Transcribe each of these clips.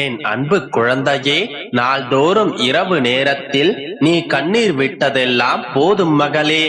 என் அன்பு குழந்தையே நாள்தோறும் இரவு நேரத்தில் நீ கண்ணீர் விட்டதெல்லாம் போதும் மகளே.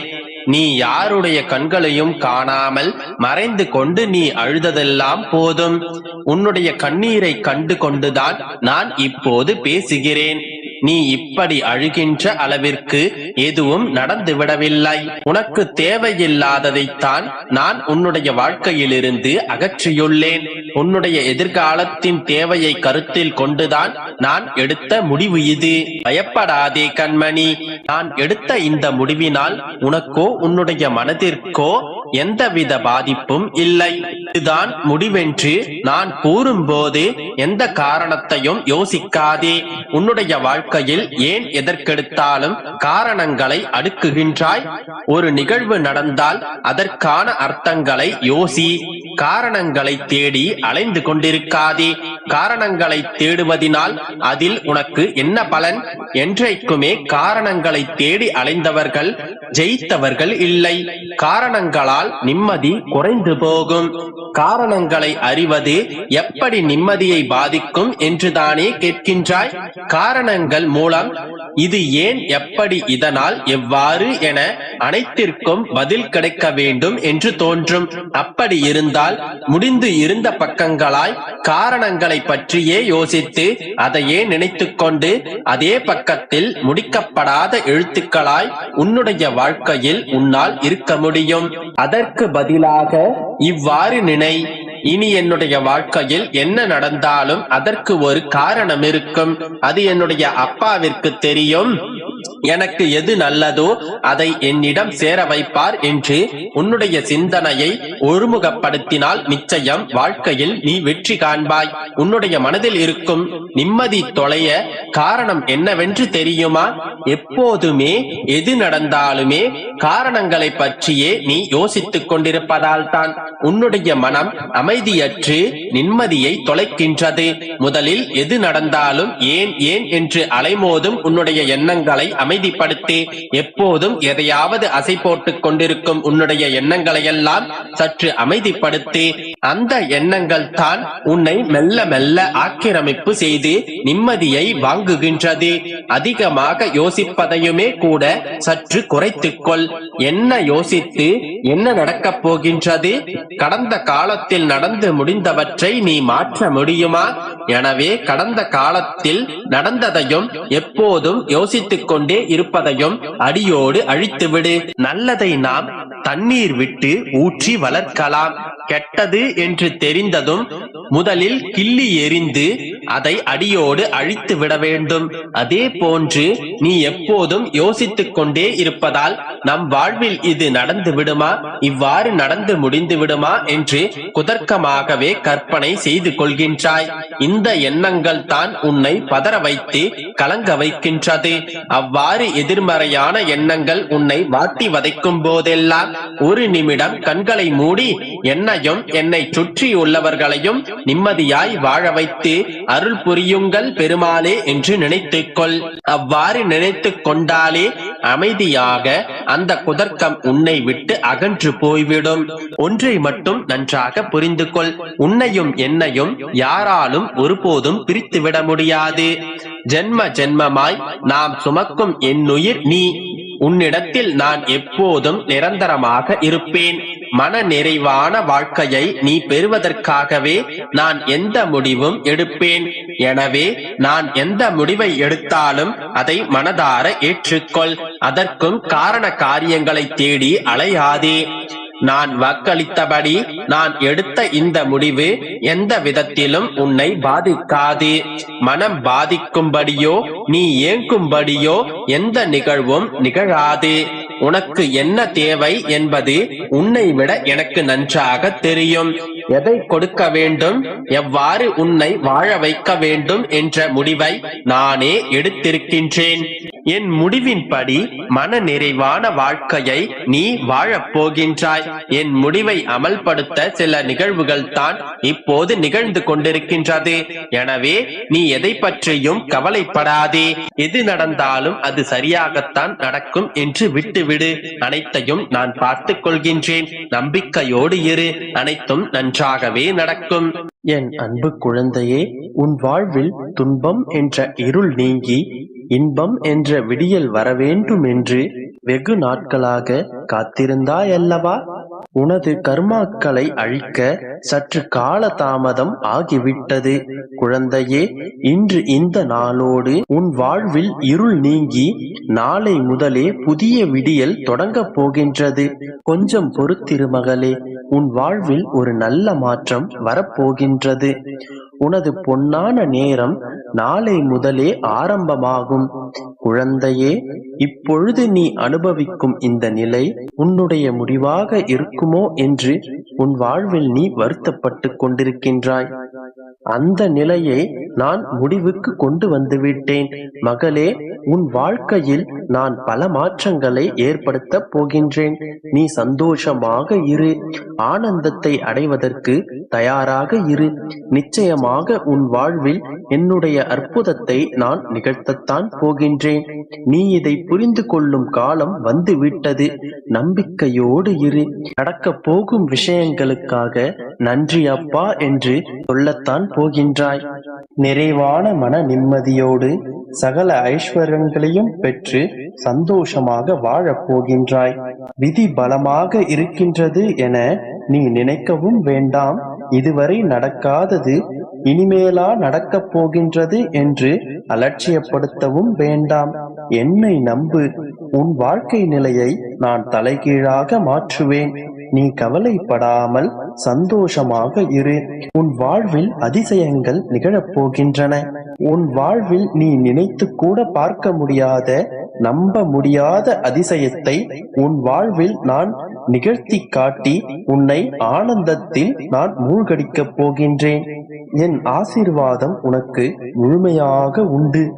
நீ யாருடைய கண்களையும் காணாமல் மறைந்து கொண்டு நீ அழுததெல்லாம் போதும். உன்னுடைய கண்ணீரை கண்டு கொண்டுதான் நான் இப்போது பேசுகிறேன். நீ இப்படி அழுகின்ற அளவிற்கு எதுவும் நடந்து விடவில்லை உனக்கு தேவையில்லாததைத்தான் நான் உன்னுடைய வாழ்க்கையிலிருந்து அகற்றியுள்ளேன். உன்னுடைய எதிர்காலத்தின் தேவையை கருத்தில் கொண்டுதான் நான் எடுத்த முடிவு இது. பயப்படாதே கண்மணி. நான் எடுத்த இந்த முடிவினால் உனக்கோ உன்னுடைய மனதிற்கோ எந்தவித பாதிப்பும் இல்லை. இதுதான் முடிவென்று நான் கூறும்போது எந்த காரணத்தையும் யோசிக்காதே. உன்னுடைய வாழ்க்கையில் ஏன் எதற்கெடுத்தாலும் காரணங்களை அடுக்குகின்றாய். ஒரு நிகழ்வு நடந்தால் அதற்கான அர்த்தங்களை யோசி. காரணங்களை தேடி அலைந்து கொண்டிருக்காதே. காரணங்களை தேடுவதினால் அதில் உனக்கு என்ன பலன்? என்றைக்குமே காரணங்களை தேடி அலைந்தவர்கள் ஜெயித்தவர்கள் இல்லை. காரணங்களால் நிம்மதி குறைந்து போகும். காரணங்களை அறிவது எப்படி நிம்மதியை பாதிக்கும் என்றுதானே கேட்கின்றாய்? காரணங்கள் மூலம் இது ஏன் எப்படி இதனால் எவ்வாறு என அனைத்திற்கும் பதில் கிடைக்க வேண்டும் என்று தோன்றும். அப்படி இருந்தால் முடிந்து இருந்த பக்கங்களாய் காரணங்களை பற்றியே யோசித்து அதையே நினைத்துக் கொண்டு அதே பக்கத்தில் முடிக்கப்படாத எழுத்துக்களாய் உன்னுடைய வாழ்க்கையில் உன்னால் இருக்க முடியும். அதற்கு பதிலாக இவ்வாறு நினை இனி என்னுடைய வாழ்க்கையில் என்ன நடந்தாலும் அதற்கு ஒரு காரணம் இருக்கும். அது என்னுடைய அப்பாவிற்கு தெரியும். எனக்கு எது நல்லதோ அதை என்னிடம் சேர வைப்பார் என்று உன்னுடைய சிந்தனையை ஒருமுகப்படுத்தினால் நிச்சயம் வாழ்க்கையில் நீ வெற்றி காண்பாய். உன்னுடைய மனதில் இருக்கும் நிம்மதி தொலைய காரணம் என்னவென்று தெரியுமா? எப்போதுமே எது நடந்தாலுமே காரணங்களை பற்றியே நீ யோசித்துக் கொண்டிருப்பதால் தான் உன்னுடைய மனம் அமைதியற்று நிம்மதியை தொலைக்கின்றது. முதலில் எது நடந்தாலும் ஏன் ஏன் என்று அலைமோதும் உன்னுடைய எண்ணங்களை அமைதிப்படுத்தி எப்போதும் எதையாவது அசை போட்டுக் கொண்டிருக்கும் உன்னுடைய எண்ணங்களை எல்லாம் சற்று அமைதிப்படுத்தி அந்த எண்ணங்கள் தான் உன்னை மெல்ல மெல்ல ஆக்கிரமிப்பு செய்து நிம்மதியை வாங்குகின்றது. அதிகமாக யோசிப்பதையுமே கூட சற்று குறைத்துக்கொள். என்ன யோசித்து என்ன நடக்கப் போகின்றது? கடந்த காலத்தில் நடந்து முடிந்தவற்றை நீ மாற்ற முடியுமா? எனவே கடந்த காலத்தில் நடந்ததையும் எப்போதும் யோசித்துக் கொண்டு இருப்பதையும் அடியோடு அழித்துவிடு. நல்லதை நாம் தண்ணீர் விட்டு ஊற்றி வளர்க்கலாம். கெட்டது என்று தெரிந்ததும் முதலில் கிள்ளி எறிந்து அதை அடியோடு அழித்து விட வேண்டும். அதே போன்று நீ எப்போதும் யோசித்துக் கொண்டே இருப்பதால் நம் வாழ்வில் இது நடந்து விடுமா? இவ்வாறு நடந்து முடிந்து விடுமா என்று குதர்க்கமாகவே கற்பனை செய்து கொள்கின்றாய். இந்த எண்ணங்கள் தான் உன்னை பதற வைத்து கலங்க வைக்கின்றது. அவ்வாறு எதிர்மறையான எண்ணங்கள் உன்னை வாட்டி வதைக்கும் போதெல்லாம் ஒரு நிமிடம் கண்களை மூடி என்னையும் என்னை சுற்றி உள்ளவர்களையும் நிம்மதியாய் வாழ வைத்து அருள் புரியுங்கள் பெருமாளே என்று நினைத்துக்கொள். அவ்வாறு நினைத்துக் கொண்டாலே அமைதியாக அந்த குதர்க்கம் உன்னை விட்டு அகன்று போய்விடும். ஒன்றை மட்டும் நன்றாக புரிந்து கொள் உன்னையும் என்னையும் யாராலும் ஒருபோதும் பிரித்து விட முடியாது. ஜென்ம ஜென்மமாய் நாம் சுமக்கும் என்னுயிர் நீ. உன்னிடத்தில் நான் எப்போதும் நிரந்தரமாக இருப்பேன். மன நிறைவான வாழ்க்கையை நீ பெறுவதற்காகவே நான் எந்த முடிவும் எடுப்பேன். எனவே நான் எந்த முடிவை எடுத்தாலும் அதை மனதார ஏற்றுக்கொள். அதற்கும் காரண காரியங்களை தேடி அலையாதே. நான் வாக்களித்தபடி நான் எடுத்த இந்த முடிவு எந்த விதத்திலும் உன்னை பாதிக்காது. மனம் பாதிக்கும்படியோ நீ ஏங்கும்படியோ எந்த நிகழ்வும் நிகழாது. உனக்கு என்ன தேவை என்பது உன்னை விட எனக்கு நன்றாக தெரியும். எதை கொடுக்க வேண்டும் எவ்வாறு உன்னை வாழ வைக்க வேண்டும் என்ற முடிவை நானே எடுத்திருக்கின்றேன். என் முடிவின்படி மன நிறைவான வாழ்க்கையை நீ வாழப் போகின்றாய் என் முடிவை அமல்படுத்த சில நிகழ்வுகள் தான் இப்போது நிகழ்ந்து கொண்டிருக்கின்றது. எனவே நீ எதை பற்றியும் கவலைப்படாதே. எது நடந்தாலும் அது சரியாகத்தான் நடக்கும் என்று விட்டுவிடு. அனைத்தையும் நான் பார்த்துக் கொள்கின்றேன். நம்பிக்கையோடு இரு. அனைத்தும் நன்றாகவே நடக்கும். என் அன்பு குழந்தையே உன் வாழ்வில் துன்பம் என்ற இருள் நீங்கி இன்பம் என்ற விடியல் வரவேண்டும் என்று வெகு நாட்களாக காத்திருந்தாயல்லவா? உனது கர்மாக்களை அழிக்க சற்று கால தாமதம் ஆகிவிட்டது. குழந்தையே இன்று இந்த நாளோடு உன் வாழ்வில் இருள் நீங்கி நாளை முதலே புதிய விடியல் தொடங்கப் போகின்றது. கொஞ்சம் பொறுத்திரு மகளே உன் வாழ்வில் ஒரு நல்ல மாற்றம் வரப்போகின்றது. உனது பொன்னான நேரம் நாளை முதலே ஆரம்பமாகும். குழந்தையே இப்பொழுது நீ அனுபவிக்கும் இந்த நிலை உன்னுடைய முடிவாக இருக்குமோ என்று உன் வாழ்வில் நீ வருத்தப்பட்டு கொண்டிருக்கின்றாய். அந்த நிலையை நான் முடிவுக்கு கொண்டு வந்துவிட்டேன். மகளே உன் வாழ்க்கையில் நான் பல மாற்றங்களை ஏற்படுத்த போகின்றேன். நீ சந்தோஷமாக இரு. ஆனந்தத்தை அடைவதற்கு தயாராக இரு. நிச்சயமாக உன் வாழ்வில் என்னுடைய அற்புதத்தை நான் நிகழ்த்தத்தான் போகின்றேன். நீ இதை புரிந்து கொள்ளும் காலம் வந்துவிட்டது. நம்பிக்கையோடு இரு. நடக்கப் போகும் விஷயங்களுக்காக நன்றி அப்பா என்று சொல்லத்தான் போகின்றாய். நிறைவான மன நிம்மதியோடு சகல ஐஸ்வர்யங்களையும் பெற்று சந்தோஷமாக வாழப் போகின்றாய். விதி பலமாக இருக்கின்றது என நீ நினைக்கவும் வேண்டாம். இதுவரை நடக்காதது இனிமேலா நடக்கப் போகின்றது என்று அலட்சியப்படுத்தவும் வேண்டாம். என்னை நம்பு உன் வாழ்க்கை நிலையை நான் தலைகீழாக மாற்றுவேன். நீ கவலைப்படாமல் சந்தோஷமாக இரு. உன் வாழ்வில் அதிசயங்கள் நிகழப் போகின்றன. உன் வாழ்வில் நீ நினைத்து கூட பார்க்க முடியாத நம்ப முடியாத அதிசயத்தை உன் வாழ்வில் நான் நிகழ்த்தி காட்டி உன்னை ஆனந்தத்தில் நான் மூழ்கடிக்கப் போகின்றேன். என் ஆசீர்வாதம் உனக்கு முழுமையாக உண்டு.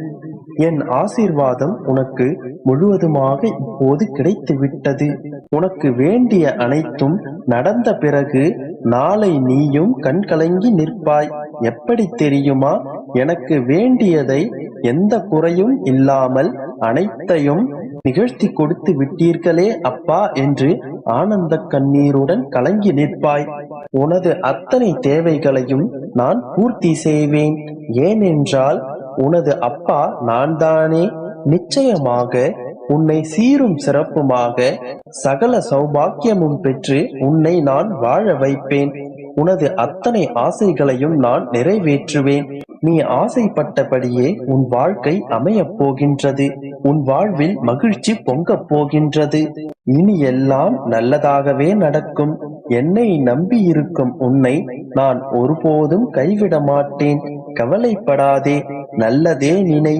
என் ஆசீர்வாதம் உனக்கு முழுவதுமாக இப்போது கிடைத்து விட்டது உனக்கு வேண்டிய அனைத்தும் நடந்த பிறகு நாளை நீயும் கண்கலங்கி நிற்பாய். எப்படி தெரியுமா? எனக்கு வேண்டியதை எந்த குறையும் இல்லாமல் அனைத்தையும் நிகழ்த்தி கொடுத்து விட்டீர்களே அப்பா என்று ஆனந்த கண்ணீருடன் கலங்கி நிற்பாய். உனது அத்தனை தேவைகளையும் நான் பூர்த்தி செய்வேன். ஏனென்றால் உனது அப்பா நான் தானே நிச்சயமாக உன்னை சீரும் சிறப்புமாக சகல சௌபாக்கியமும் பெற்று உன்னை நான் வாழ வைப்பேன். உனது அத்தனை ஆசைகளையும் நான் நிறைவேற்றுவேன். நீ ஆசைப்பட்டபடியே உன் வாழ்க்கை அமையப் போகின்றது. உன் வாழ்வில் மகிழ்ச்சி பொங்கப் போகின்றது. இனி எல்லாம் நல்லதாகவே நடக்கும். என்னை நம்பி இருக்கும் உன்னை நான் ஒருபோதும் கைவிட மாட்டேன் கவலைப்படாதே. நல்லதே நினை